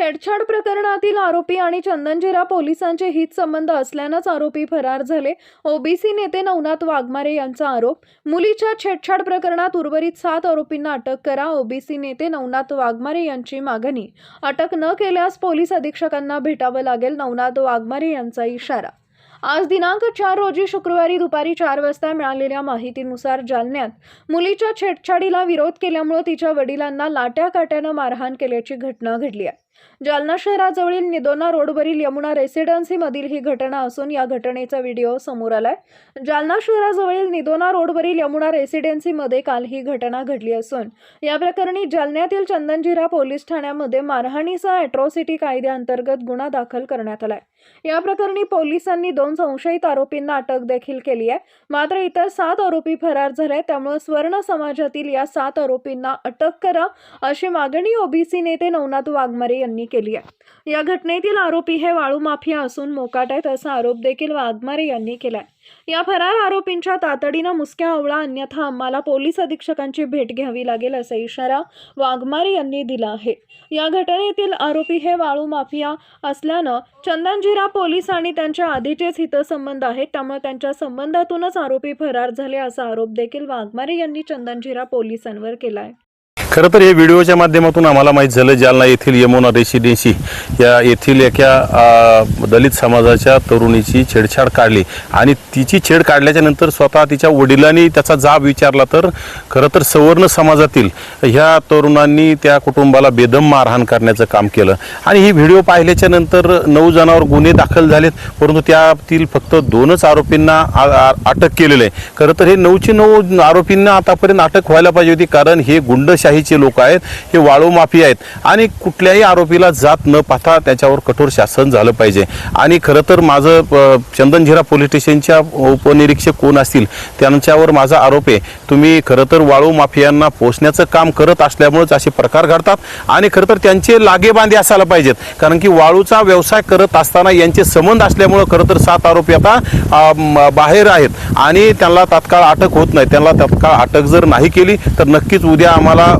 छेडछाड प्रकरणातील आरोपी आणि चंदनजिरा पोलिसांचे हितसंबंध असल्यानंच आरोपी फरार झाले. ओबीसी नेते नवनाथ वाघमारे यांचा आरोप मुलीच्या छेडछाड प्रकरणात उर्वरित सात आरोपींना अटक करा ओबीसी नेते नवनाथ वाघमारे यांची मागणी. अटक न केल्यास पोलीस अधीक्षकांना भेटावं लागेल नवनाथ वाघमारे यांचा इशारा. आज दिनांक चार रोजी शुक्रवारी दुपारी चार वाजता मिळालेल्या माहितीनुसार जालन्यात मुलीच्या छेडछाडीला विरोध केल्यामुळे तिच्या वडिलांना लाट्या काट्यानं मारहाण केल्याची घटना घडली आहे. जालना शहराजवळील निदोना रोडवरील यमुना रेसिडेन्सीमधील ही घटना असून या घटनेचा व्हिडिओ समोर आलाय. जालना शहराजवळील निदोना रोडवरील यमुना रेसिडेन्सीमध्ये काल ही घटना घडली असून या प्रकरणी जालन्यातील चंदनजिरा पोलीस ठाण्यामध्ये मारहाणीचा अॅट्रॉसिटी कायद्याअंतर्गत गुन्हा दाखल करण्यात आलाय. या प्रकरणी पोलिसांनी दोन संशयित आरोपींना अटक देखील केली आहे. मात्र इतर सात आरोपी फरार झाले त्यामुळे स्वर्ण समाजातील या सात आरोपींना अटक करा अशी मागणी ओबीसी नेते नवनाथ वाघमारे यांनी केली आहे. या घटनेतील आरोपी हे वाळू माफिया असून मोकाट आहेत असा आरोप देखील वाघमारे यांनी केला आहे या फरार आरोपींच्या तातडीनं मुसक्या आवळा अन्यथा आम्हाला पोलीस अधीक्षकांची भेट घ्यावी लागेल असा इशारा वाघमारे यांनी दिला आहे. या घटनेतील आरोपी हे वाळू माफिया असल्यानं चंदनजिरा पोलीस आणि त्यांच्या आधीचेच हितसंबंध आहेत त्यामुळे त्यांच्या संबंधातूनच आरोपी फरार झाले असा आरोप देखील वाघमारे यांनी चंदनजिरा पोलिसांवर केला आहे खरं तर हे व्हिडिओच्या माध्यमातून आम्हाला माहीत झालं जालना येथील यमुना रेसिडेन्सी या येथील एका दलित समाजाच्या तरुणीची छेडछाड काढली. आणि तिची छेड काढल्याच्या नंतर स्वतः तिच्या वडिलांनी त्याचा जाब विचारला तर खरं तर सवर्ण समाजातील ह्या तरुणांनी त्या कुटुंबाला बेदम मारहाण करण्याचं काम केलं. आणि ही व्हिडिओ पाहिल्याच्या नंतर नऊ जणांवर गुन्हे दाखल झालेत परंतु त्यातील फक्त दोनच आरोपींना अटक केलेलं आहे. खरं तर हे नऊचे नऊ आरोपींना आतापर्यंत अटक व्हायला पाहिजे होती कारण हे गुंडशाही गुंडशाहीचे लोक आहेत हे वाळू माफी आहेत. आणि कुठल्याही आरोपीला जात न पाहता त्याच्यावर कठोर शासन झालं पाहिजे. आणि खरं तर माझं चंदनझिरा पोलीस स्टेशनच्या उपनिरीक्षक कोण असतील त्यांच्यावर माझा आरोप आहे. तुम्ही खरं तर वाळू माफियांना पोचण्याचं काम करत असल्यामुळेच असे प्रकार घडतात. आणि खरं तर त्यांचे लागेबांधे असायला पाहिजेत. कारण की वाळूचा व्यवसाय करत असताना यांचे संबंध असल्यामुळं खरं तर सात आरोपी आता बाहेर आहेत. आणि त्यांना तात्काळ अटक होत नाही. त्यांना तात्काळ अटक जर नाही केली तर नक्कीच उद्या आम्हाला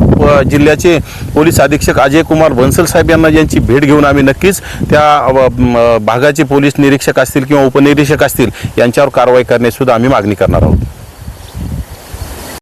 जिल्ह्याचे पोलीस अधीक्षक अजय कुमार बन्सल साहेब यांना यांची भेट घेऊन आम्ही नक्कीच त्या भागाचे पोलीस निरीक्षक असतील किंवा उपनिरीक्षक असतील यांच्यावर कारवाई करण्याची सुद्धा आम्ही मागणी करणार आहोत.